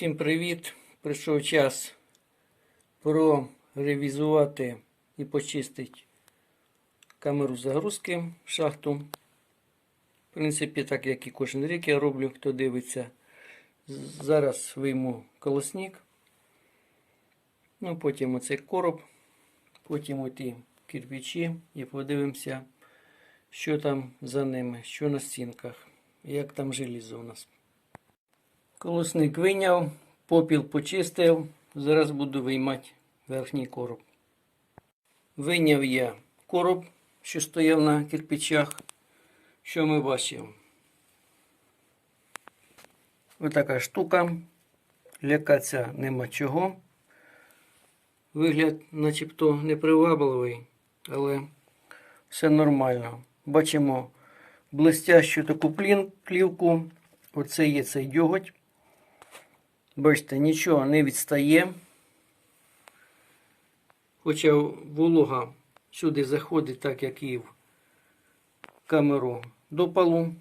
Всім привіт! Прийшов час проревізувати і почистити камеру загрузки в шахту. В принципі, так як і кожен рік я роблю, хто дивиться. Зараз вийму колосник, ну, потім оцей короб, потім оті кирпичі і подивимося, що там за ними, що на стінках, як там желізо у нас. Колосник вийняв, попіл почистив. Зараз буду виймати верхній короб. Вийняв я короб, що стояв на кирпичах. Що ми бачимо? Ось така штука. Лякатися нема чого. Вигляд начебто непривабливий, але все нормально. Бачимо блестящу таку плівку. Оце є цей дьоготь. Бачите, нічого не відстає. Хоча волога сюди заходить, так як і в камеру допалу,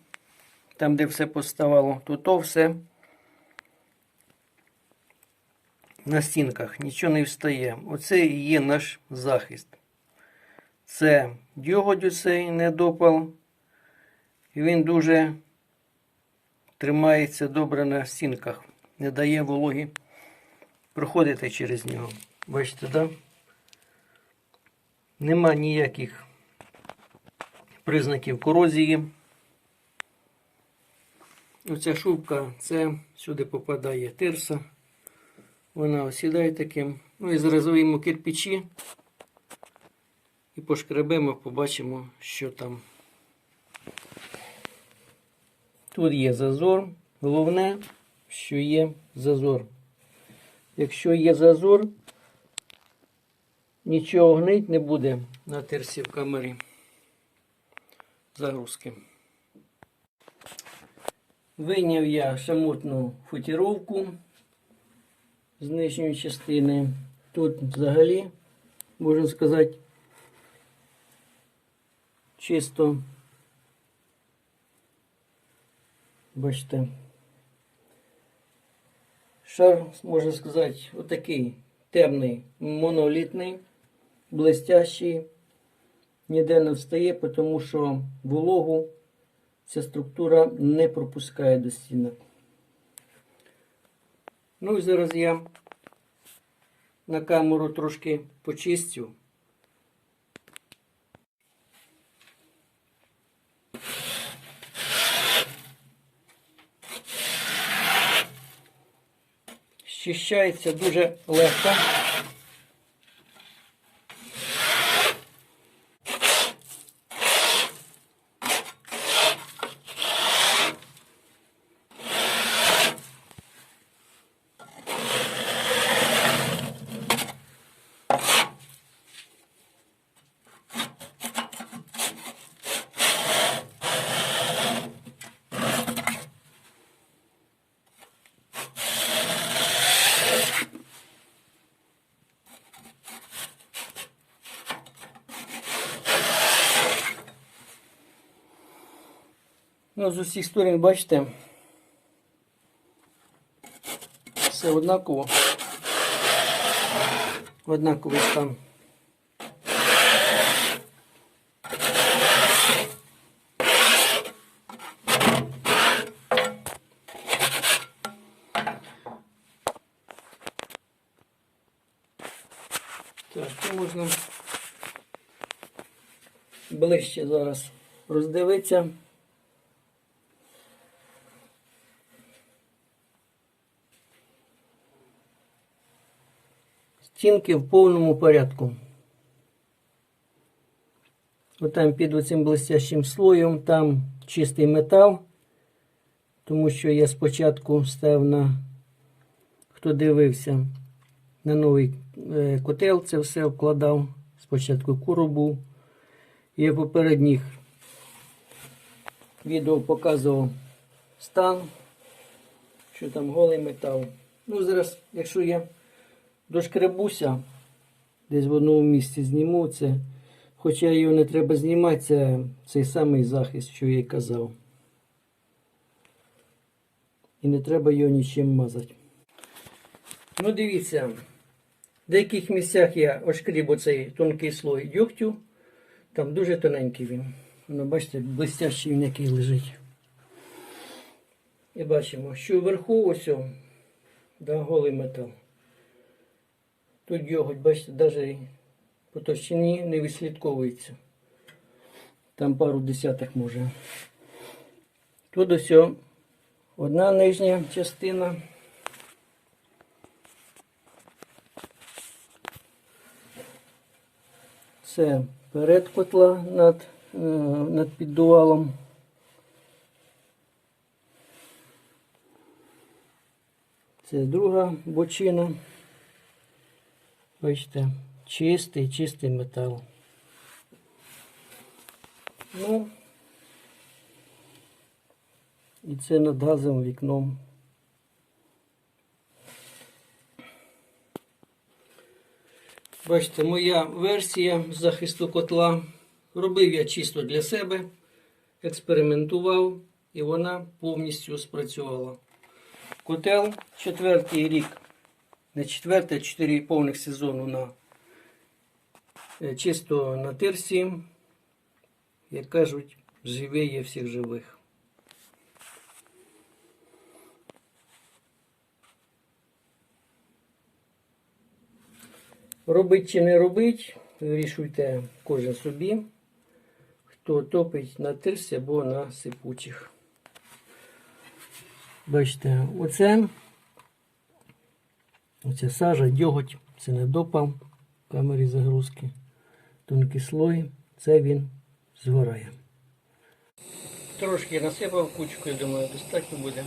там, де все поставало, то то все на стінках нічого не встає. Оце і є наш захист. Це дьоготь оцей недопал. І він дуже тримається добре на стінках не дає вологі проходити через нього. Бачите? Да? Нема ніяких признаків корозії. Оця шубка, це сюди попадає тирса. Вона осідає таким. Ну і зараз виймемо кирпичі і пошкребемо, побачимо, що там. Тут є зазор. Головне, що є зазор. Якщо є зазор, нічого гнить не буде на терсі в камері загрузки. Вийняв я шамотну футіровку з нижньої частини. Тут взагалі, можна сказати, чисто. Бачите. Шар, можна сказати, отакий темний, монолітний, блестящий, ніде не встає, тому що вологу ця структура не пропускає до стінок. Ну і зараз я на камеру трошки почистю. Щищається дуже легко. Ну, з усіх сторін, бачите, все однаково. Однаковий стан. Так, можна ближче зараз роздивитися. Стінки в повному порядку. Отам під оцим блестящим слоєм, там чистий метал, тому що я спочатку став на, хто дивився, на новий е, котел це все вкладав. Спочатку коробу. Я попередніх відео показував стан, що там голий метал. Ну, зараз, якщо я дошкребуся, десь в одному місці зніму це. Хоча його не треба знімати, це цей самий захист, що я й казав. І не треба його нічим мазати. Ну, дивіться, в деяких місцях я ошкріб оцей тонкий слой дьогтю. Там дуже тоненький він. Ну, бачите, блистящий він який лежить. І бачимо, що вверху ось да, голий метал. Тут йоготь, бачите, навіть по товщині не відслідковується. Там пару десятих може. Тут ось одна нижня частина. Це перед котла над, е, над піддувалом. Це друга бочина. Бачите, чистий, чистий метал. Ну, і це над газовим вікном. Бачите, моя версія захисту котла. Робив я чисто для себе, експериментував, і вона повністю спрацювала. Котел четвертий рік, не а чотири повних сезону на е, чисто на тирсі. Як кажуть, живе є всіх живих. Робить чи не робить, вирішуйте кожен собі, хто топить на тирсі або на сипучих. Бачите, оце, оце сажа, дьоготь, це не допал в камері загрузки. Тонкий слой, це він згорає. Трошки насипав кучкою, думаю, достатньо буде.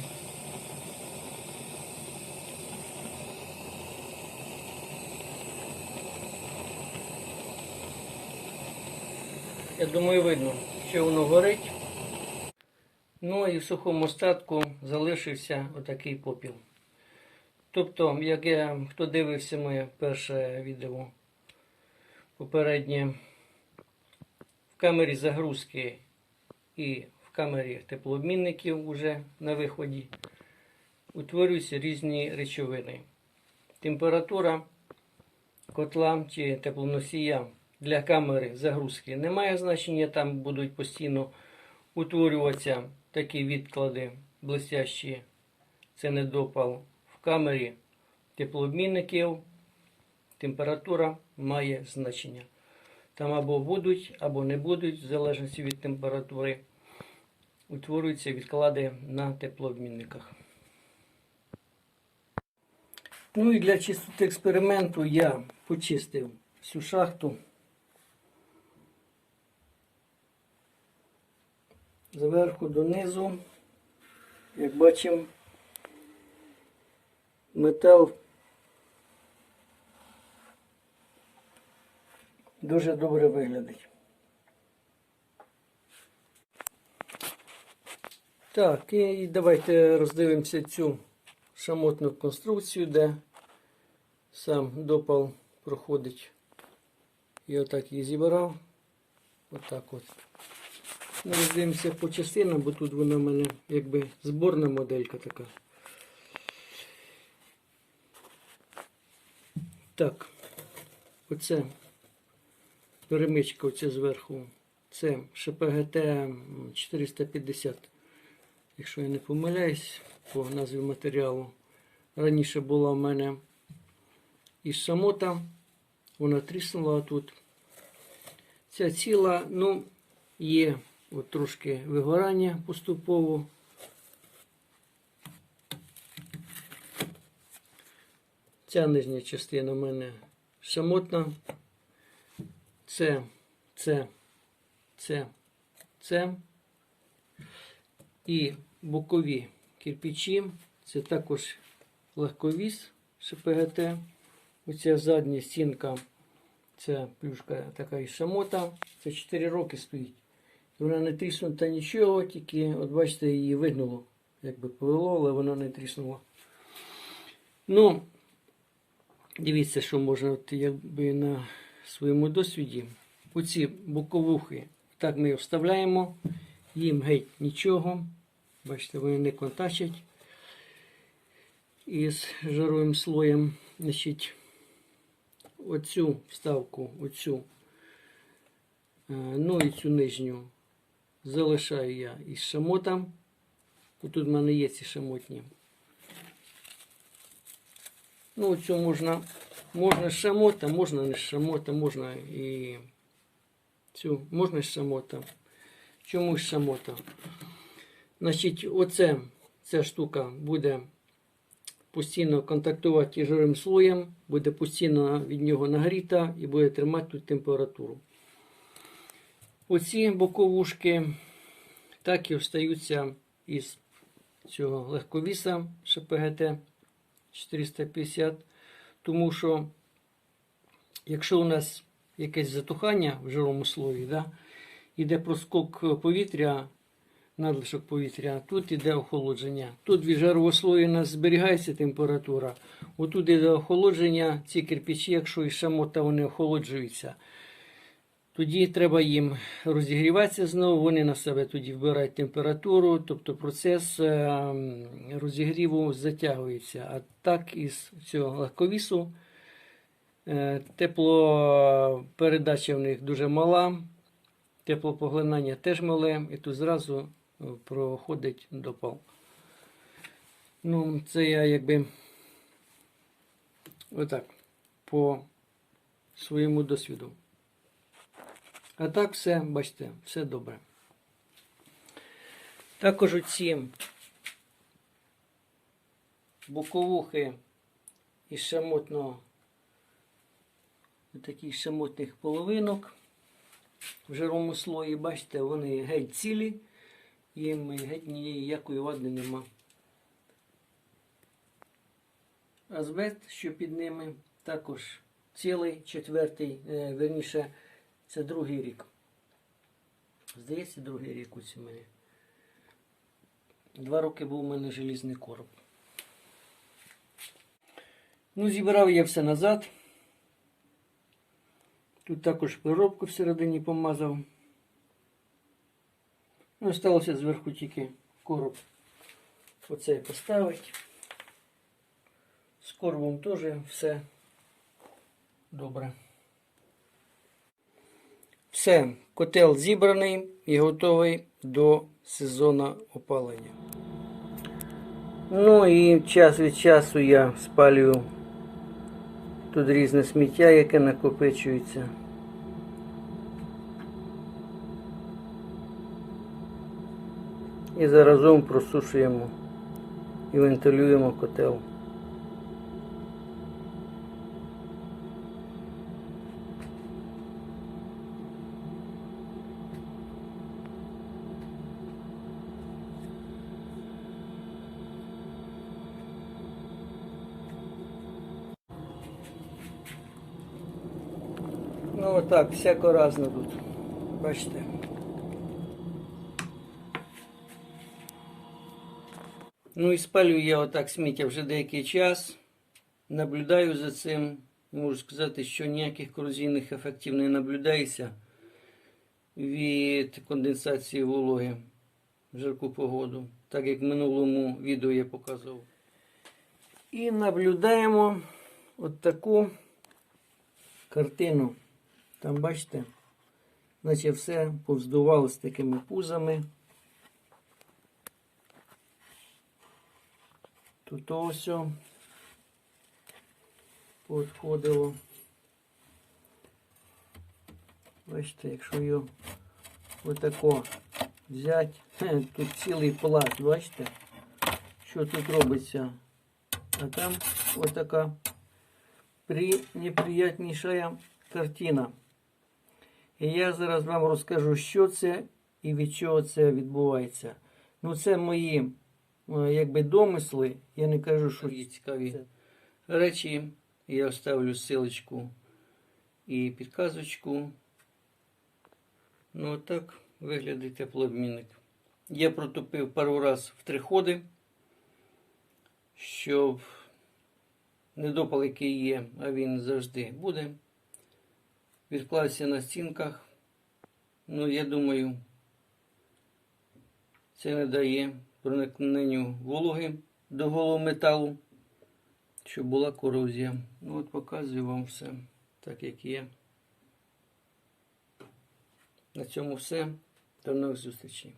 Я думаю, видно, що воно горить. Ну і в сухому остатку залишився отакий попіл. Тобто, як я, хто дивився моє перше відео попереднє, в камері загрузки і в камері теплообмінників уже на виході утворюються різні речовини. Температура котла чи теплоносія для камери загрузки не має значення, там будуть постійно утворюватися такі відклади блестящі. Це недопал камері теплообмінників. Температура має значення. Там або будуть, або не будуть, в залежності від температури, утворюються відклади на теплообмінниках. Ну і для чистоти експерименту я почистив всю шахту. Зверху донизу, як бачимо, метал дуже добре виглядить. Так, і давайте роздивимося цю шамотну конструкцію, де сам допал проходить. Я отак її зібрав. Отак от. Ну, роздивимося по частинам, бо тут вона в мене якби зборна моделька така. Так, оце перемичка оце зверху. Це ШПГТ 450. Якщо я не помиляюсь, по назві матеріалу. Раніше була в мене із самота. Вона тріснула тут. Ця ціла, ну, є от трошки вигорання поступово. Ця нижня частина в мене самотна. Це, це, це, це. І бокові кирпичі. Це також легковіс ШПГТ. Оця задня стінка. Це плюшка така із шамота. Це 4 роки стоїть. Вона не тріснута нічого, тільки, от бачите, її вигнуло. Якби повело, але вона не тріснула. Ну, дивіться, що можна, от якби на своєму досвіді. Оці боковухи, так ми вставляємо, їм геть нічого. Бачите, вони не контачать. із жировим слоєм. Значить, оцю вставку, оцю, е, ну і цю нижню залишаю я із шамотом. Тут в мене є ці шамотні. Ну, цю можна, можна шамота, можна не шамота, можна і цю, можна шамота. Чому з шамота? Значить, оце, ця штука буде постійно контактувати із жирним слоєм, буде постійно від нього нагріта і буде тримати тут температуру. Оці боковушки так і остаються із цього легковіса ШПГТ 450, тому що якщо у нас якесь затухання в жировому слої, да, іде проскок повітря, надлишок повітря, тут іде охолодження. Тут від жирового слою у нас зберігається температура, отут іде охолодження, ці кирпичі, якщо із шамота вони охолоджуються. Тоді треба їм розігріватися знову, вони на себе тоді вбирають температуру, тобто процес е, розігріву затягується. А так із цього легковісу е, теплопередача в них дуже мала, теплопоглинання теж мале, і тут зразу е, проходить допал. Ну, це я якби отак по своєму досвіду. А так все, бачите, все добре. Також оці боковухи із шамотного, таких шамотних половинок в жировому слої, бачите, вони геть цілі, їм геть ніякої вади нема. Азбест, що під ними, також цілий, четвертий, е, верніше, це другий рік. Здається, другий рік у мене. Два роки був у мене желізний короб. Ну, зібрав я все назад. Тут також переробку всередині помазав. Ну, осталося зверху тільки короб оцей поставити. З коробом теж все добре. Все, котел зібраний і готовий до сезону опалення. Ну і час від часу я спалюю тут різне сміття, яке накопичується. І заразом просушуємо і вентилюємо котел. Ну отак, всяко разно тут. Бачите. Ну і спалюю я отак сміття вже деякий час. Наблюдаю за цим. Можу сказати, що ніяких корозійних ефектів не наблюдається від конденсації вологи в жарку погоду, так як в минулому відео я показував. І наблюдаємо от таку картину. Там, бачите, наче все повздувало з такими пузами. Тут ось о поотходило. Бачите, якщо його отако взяти, тут цілий пласт, бачите, що тут робиться. А там отака при неприятніша картина. І я зараз вам розкажу, що це і від чого це відбувається. Ну, це мої е, якби домисли. Я не кажу, що є цікаві речі. Я оставлю силочку і підказочку. Ну, так виглядає теплообмінник. Я протопив пару раз в три ходи, щоб недопал, який є, а він завжди буде відклався на стінках. Ну, я думаю, це не дає проникненню вологи до голого металу. щоб була корозія. Ну от показую вам все так, як є. На цьому все. До нових зустрічей.